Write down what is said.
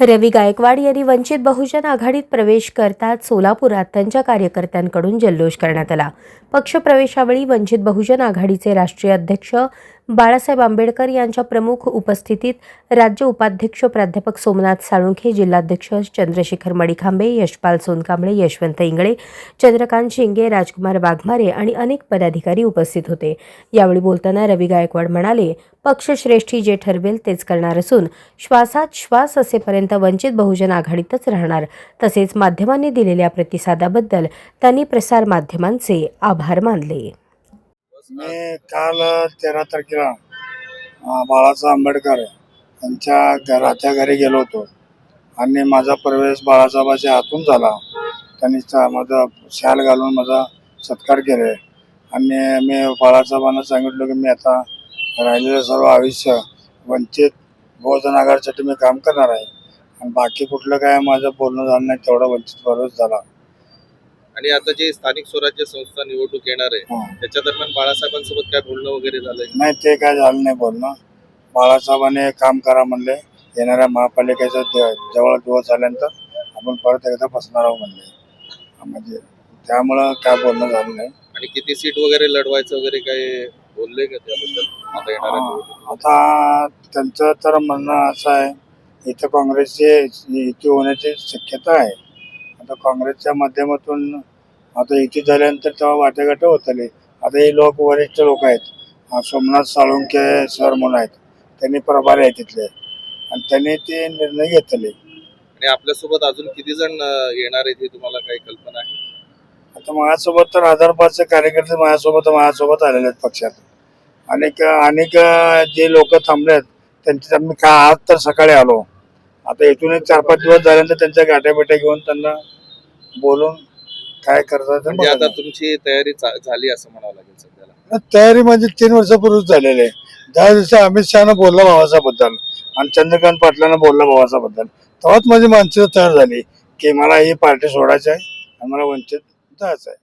रवी गायकवाड यांनी वंचित बहुजन आघाडीत प्रवेश करताच सोलापुरात त्यांच्या कार्यकर्त्यांकडून जल्लोष करण्यात आला. पक्षप्रवेशावेळी वंचित बहुजन आघाडीचे राष्ट्रीय अध्यक्ष बाळासाहेब आंबेडकर यांच्या प्रमुख उपस्थितीत राज्य उपाध्यक्ष प्राध्यापक सोमनाथ साळुंखे जिल्हाध्यक्ष चंद्रशेखर मडिखांबे यशपाल सोनकांबळे यशवंत इंगळे चंद्रकांत शिंगे राजकुमार वाघमारे आणि अनेक पदाधिकारी उपस्थित होते. यावेळी बोलताना रवी गायकवाड म्हणाले पक्षश्रेष्ठी जे ठरवेल तेच करणार असून श्वासात श्वास असेपर्यंत वंचित बहुजन आघाडीतच राहणार. तसेच माध्यमांनी दिलेल्या प्रतिसादाबद्दल त्यांनी प्रसारमाध्यमांचे आभार मानले. मी काल तेरा तारखेला बाळासाहेब आंबेडकर यांच्या घराच्या घरी गेलो होतो. आणि माझा प्रवेश बाळासाहेबाच्या हातून झाला. त्यांनी चा- माझा शाल घालून माझा सत्कार केले. आणि मी बाळासाहेबांना सांगितलं की मी आता राहिलेलं सर्व आयुष्य वंचित बहुजन आघाडीसाठी मी काम करणार आहे. आणि बाकी कुठलं काय माझं बोलणं झालं नाही तेवढा वंचित प्रवेश झाला. आणि आता जे स्थानिक स्वराज्य संस्था निवडणूक येणार आहे. त्याच्या दरम्यान बाळासाहेबांसोबत काय बोलणं वगैरे झालंय? नाही ते काय झालं नाही बोलणं. बाळासाहेबांनी काम करा म्हणले येणाऱ्या महापालिकेच्या दे- जवळ दिवस झाल्यानंतर आपण परत एकदा बसणार आहोत म्हणले. म्हणजे त्यामुळं काय बोलणं झालं नाही. आणि किती सीट वगैरे लढवायचं वगैरे काय बोलले का त्याबद्दल? आता निवडणुकीत? आता त्यांचं तर म्हणणं असं आहे इथं काँग्रेसची युती होण्याची शक्यता आहे. आता काँग्रेसच्या माध्यमातून आता युती झाल्यानंतर तेव्हा वाटेघाटे होत आले आता हे लोक वरिष्ठ लोक आहेत. सोमनाथ साळुंके सर म्हणून आहेत. त्यांनी प्रभारी आहेत तिथले. आणि त्यांनी ते निर्णय घेतले. आणि आपल्यासोबत अजून किती जण येणार आहेत हे तुम्हाला काही कल्पना आहे? आता माझ्यासोबत तर हजार पाचशे कार्यकर्ते माझ्यासोबत माझ्यासोबत आलेले आहेत पक्षात. अनेक अनेक जे लोक थांबलेत त्यांचे मी का आज तर सकाळी आलो. आता इथून एक चार पाच दिवस झाल्यानंतर त्यांच्या गाठ्या बिट्या घेऊन त्यांना बोलून काय करतात ते म्हणजे आता. तुमची तयारी चा- झाली असं म्हणावं लागेल सध्याला. तयारी म्हणजे तीन वर्षापूर्वीच झालेली आहे. दहा दिवशी अमित शहानं बोलला भावासाबद्दल आणि चंद्रकांत पाटलानं बोलला भावासाबद्दल तेव्हाच माझी मानसिकता तयार झाली की मला ही पार्टी सोडायची आहे आणि मला वंचित जायचं आहे.